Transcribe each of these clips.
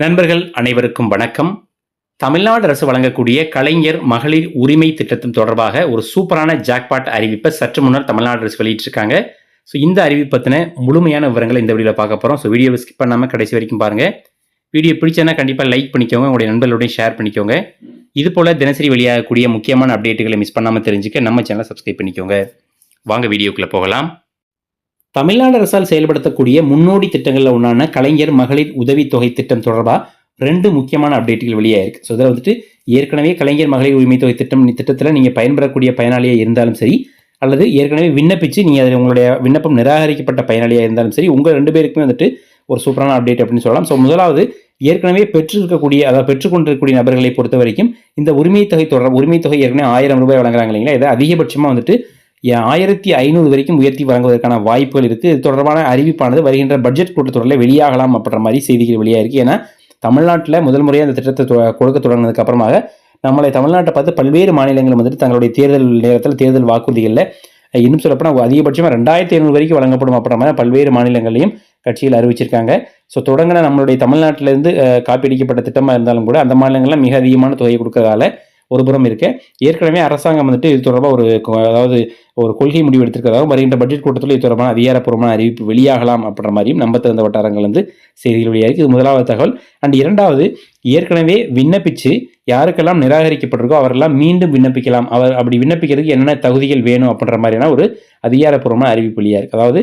நண்பர்கள் அனைவருக்கும் வணக்கம். தமிழ்நாடு அரசு வழங்கக்கூடிய கலைஞர் மகளிர் உரிமை திட்டத்தின் தொடர்பாக ஒரு சூப்பரான ஜாக்பாட் அறிவிப்பை சற்று முன்னர் தமிழ்நாடு அரசு வெளியிட்டிருக்காங்க. ஸோ இந்த அறிவிப்பத்தின முழுமையான விவரங்களை இந்த வீடியோவில் பார்க்க போகிறோம் ஸோ வீடியோவை ஸ்கிப் பண்ணாமல் கடைசி வரைக்கும் பாருங்கள் வீடியோ பிடிச்சனா கண்டிப்பாக லைக் பண்ணிக்கோங்க. உங்களுடைய நண்பர்களுடன் ஷேர் பண்ணிக்கோங்க. இது போல் தினசரி வெளியாகக்கூடிய முக்கியமான அப்டேட்டுகளை மிஸ் பண்ணாமல் தெரிஞ்சுக்க நம்ம சேனலை சப்ஸ்கிரைப் பண்ணிக்கோங்க. வாங்க வீடியோக்குள்ளே போகலாம். தமிழ்நாடு அரசால் செயல்படுத்தக்கூடிய முன்னோடி திட்டங்களில் ஒன்றான கலைஞர் மகளிர் உதவித்தொகை திட்டம் தொடர்பாக ரெண்டு முக்கியமான அப்டேட்டுகள் வெளியாயிருக்கு ஸோ இதில் வந்துட்டு ஏற்கனவே கலைஞர் மகளிர் உரிமை தொகை திட்டம் திட்டத்தில் நீங்கள் பயன்பெறக்கூடிய பயனாளியாக இருந்தாலும் சரி அல்லது ஏற்கனவே விண்ணப்பிச்சு நீங்கள் அதில் உங்களுடைய விண்ணப்பம் நிராகரிக்கப்பட்ட பயனாளியாக இருந்தாலும் சரி உங்கள் ரெண்டு பேருக்குமே வந்துட்டு ஒரு சூப்பரான அப்டேட் அப்படின்னு சொல்லலாம். ஸோ முதலாவது ஏற்கனவே பெற்றிருக்கக்கூடிய அதாவது பெற்றுக்கொண்டிருக்கக்கூடிய நபர்களை பொறுத்த வரைக்கும் இந்த உரிமை தொகை தொடர் உரிமை தொகை ஏற்கனவே ஆயிரம் ரூபாய் வழங்குறாங்க இல்லைங்களா? இதை அதிகபட்சமாக வந்துட்டு ஆயிரத்தி ஐநூறு வரைக்கும் உயர்த்தி வழங்குவதற்கான வாய்ப்புகள் இருக்குது இது தொடர்பான அறிவிப்பானது வருகின்ற பட்ஜெட் கூட்டத்தொடரில் வெளியாகலாம் அப்படின்ற மாதிரி செய்திகள் வெளியாகிருக்கு ஏன்னா தமிழ்நாட்டில் முதல் முறையாக அந்த திட்டத்தை தொ- கொடுக்க தொடங்கினதுக்கு அப்புறமாக நம்மளை தமிழ்நாட்டை பார்த்து பல்வேறு மாநிலங்களும் வந்துட்டு தங்களுடைய தேர்தல் நேரத்தில் தேர்தல் வாக்குறுதிகளில் இன்னும் சொல்லப்போனால் அதிகபட்சமாக ரெண்டாயிரத்தி ஐநூறு வரைக்கும் வழங்கப்படும் அப்படின்ற மாதிரி பல்வேறு மாநிலங்களையும் கட்சியில் அறிவிச்சிருக்காங்க. ஸோ தொடங்கின நம்மளுடைய தமிழ்நாட்டிலேருந்து காப்பீடிக்கப்பட்ட திட்டமாக இருந்தாலும் கூட அந்த மாநிலங்களில் மிக அதிகமான தொகையை கொடுக்கறதால ஒரு புறம் இருக்க. ஏற்கனவே அரசாங்கம் வந்துட்டு இது தொடர்பாக ஒரு அதாவது ஒரு கொள்கை முடிவு எடுத்திருக்கிறதாகவும் வருகின்ற பட்ஜெட் கூட்டத்தில் இது தொடர்பான அதிகாரப்பூர்வமான அறிவிப்பு வெளியாகலாம் அப்படின்ற மாதிரியும் நம்ப தகுந்த வட்டாரங்கள் வந்து செய்திகள் வெளியாகி இது முதலாவது தகவல். அண்ட் இரண்டாவது ஏற்கனவே விண்ணப்பிச்சு யாருக்கெல்லாம் நிராகரிக்கப்பட்டிருக்கோ அவரெல்லாம் மீண்டும் விண்ணப்பிக்கலாம். அவர் அப்படி விண்ணப்பிக்கிறதுக்கு என்னென்ன தகுதிகள் வேணும் அப்படின்ற மாதிரியான ஒரு அதிகாரப்பூர்வமான அறிவிப்பு வெளியாக இருக்குது அதாவது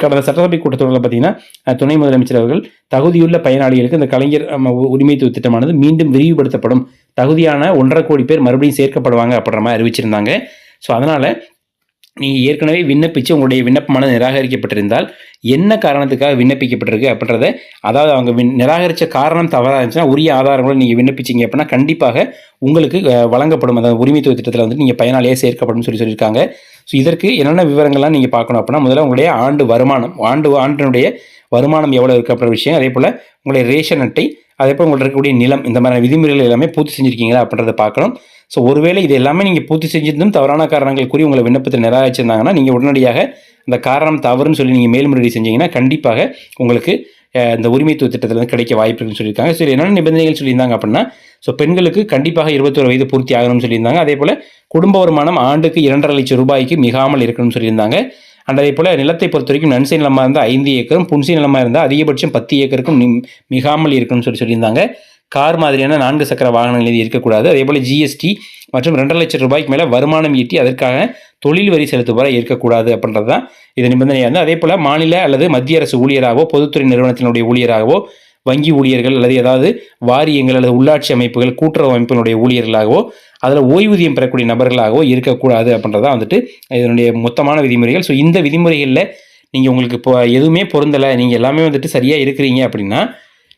கடந்த சட்டசபை கூட்டத்தொடரில் பார்த்தீங்கன்னா துணை முதலமைச்சர் அவர்கள் தகுதியுள்ள பயனாளிகளுக்கு இந்த கலைஞர் அம், உரிமை திட்டமானது மீண்டும் விரிவுபடுத்தப்படும் தகுதியான ஒன்றரை கோடி பேர் மறுபடியும் சேர்க்கப்படுவாங்க அப்படின்ற மாதிரி அறிவிச்சிருந்தாங்க. ஸோ அதனால் நீங்கள் ஏற்கனவே விண்ணப்பித்து உங்களுடைய விண்ணப்பமான நிராகரிக்கப்பட்டிருந்தால் என்ன காரணத்துக்காக விண்ணப்பிக்கப்பட்டிருக்கு அப்படின்றத அதாவது அவங்க விண் நிராகரித்த காரணம் தவறாக இருந்துச்சுன்னா உரிய ஆதாரங்களும் நீங்கள் விண்ணப்பிச்சீங்க அப்படின்னா கண்டிப்பாக உங்களுக்கு வழங்கப்படும். அந்த உரிமைத்துவ திட்டத்தில் வந்து நீங்கள் பயனாளியாக சேர்க்கப்படும் சொல்லி சொல்லியிருக்காங்க. ஸோ இதற்கு என்னென்ன விவரங்கள்லாம் நீங்கள் பார்க்கணும் அப்படின்னா முதல்ல உங்களுடைய ஆண்டு வருமானம் ஆண்டு ஆண்டினுடைய வருமானம் எவ்வளோ இருக்குது அப்படின்ற விஷயம் அதே போல் உங்களுடைய ரேஷன் அட்டை அதே போல் உங்கள்ட்ட இருக்கக்கூடிய நிலம் இந்த மாதிரியான விதிமுறைகள் எல்லாமே பூர்த்தி செஞ்சுருக்கீங்களா அப்படின்றத பார்க்கணும். ஸோ ஒருவேளை இது எல்லாமே நீங்கள் பூர்த்தி செஞ்சிருந்தும் தவறான காரணங்கள் கூறி உங்களை விண்ணப்பத்தை நிராகரிச்சிருந்தாங்கன்னா நீங்கள் உடனடியாக அந்த காரணம் தவறுன்னு சொல்லி நீங்கள் மேல்முறையீடு செஞ்சீங்கன்னா கண்டிப்பாக உங்களுக்கு இந்த உரிமைத்துவ திட்டத்தில் வந்து கிடைக்க வாய்ப்பு இருக்குன்னு சொல்லியிருக்காங்க. சரி என்னென்ன நிபந்தனைகள் சொல்லியிருந்தாங்க அப்படின்னா ஸோ பெண்களுக்கு கண்டிப்பாக இருபத்தொரு வயது பூர்த்தி ஆகணும்னு சொல்லியிருந்தாங்க. அதே போல் குடும்ப வருமானம் ஆண்டுக்கு இரண்டரை லட்சம் ரூபாய்க்கு மிகாமல் இருக்கணும்னு சொல்லியிருந்தாங்க. அண்ட் அதே போல் நிலத்தை பொறுத்த வரைக்கும் நன்சை நிலமாக இருந்தால் ஐந்து ஏக்கரும் புன்சி நிலமாக இருந்தால் அதிகபட்சம் பத்து ஏக்கருக்கும் மிகாமல் இருக்கணும்னு சொல்லி சொல்லியிருந்தாங்க. கார் மாதிரியான நான்கு சக்கர வாகனங்கள் இது இருக்கக்கூடாது. அதே போல் ஜிஎஸ்டி மற்றும் ரெண்டரை லட்சம் ரூபாய்க்கு மேலே வருமானம் ஈட்டி அதற்காக தொழில் வரி செலுத்துபவராக இருக்கக்கூடாது அப்படின்றது தான் இது நிபந்தனையாக இருந்து. அதே போல் மாநில அல்லது மத்திய அரசு ஊழியராகவோ பொதுத்துறை நிறுவனத்தினுடைய ஊழியராகவோ வங்கி ஊழியர்கள் அல்லது ஏதாவது வாரியங்கள் அல்லது உள்ளாட்சி அமைப்புகள் கூட்டுறவு அமைப்பினுடைய ஊழியர்களாகவோ அதில் ஓய்வூதியம் பெறக்கூடிய நபர்களாகவோ இருக்கக்கூடாது அப்படின்றதா வந்துட்டு இதனுடைய மொத்தமான விதிமுறைகள். ஸோ இந்த விதிமுறைகளில் நீங்கள் உங்களுக்கு இப்போ எதுவுமே பொருந்தலை நீங்கள் எல்லாமே வந்துட்டு சரியாக இருக்கிறீங்க அப்படின்னா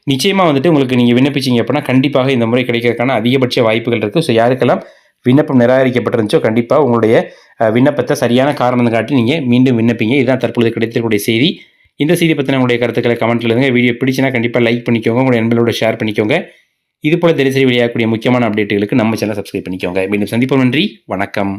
நிச்சயமாக வந்துட்டு உங்களுக்கு நீங்கள் விண்ணப்பிச்சீங்க அப்படின்னா கண்டிப்பாக இந்த முறை கிடைக்கிறதுக்கான அதிகபட்ச வாய்ப்புகள் இருக்குது ஸோ யாருக்கெல்லாம் விண்ணப்பம் நிராகரிக்கப்பட்டிருந்துச்சோ கண்டிப்பாக உங்களுடைய விண்ணப்பத்தை சரியான காரணம் காட்டி நீங்கள் மீண்டும் விண்ணப்பிங்க. இதுதான் தற்பொழுது கிடைத்திருக்கக்கூடிய செய்தி. இந்த செய்தி பற்றின உங்களுடைய கருத்துக்களை கமெண்ட்டில் இருங்க வீடியோ பிடிச்சினா கண்டிப்பாக லைக் பண்ணிக்கோங்க. உங்களுடைய நண்பர்களோட ஷேர் பண்ணிக்கோங்க. இது போல தினசரி வெளியாகக்கூடிய முக்கியமான அப்டேட்டுகளுக்கு நம்ம சேனல் சப்ஸ்கிரைப் பண்ணிக்கோங்க. மீண்டும் சந்திப்போம். நன்றி. வணக்கம்.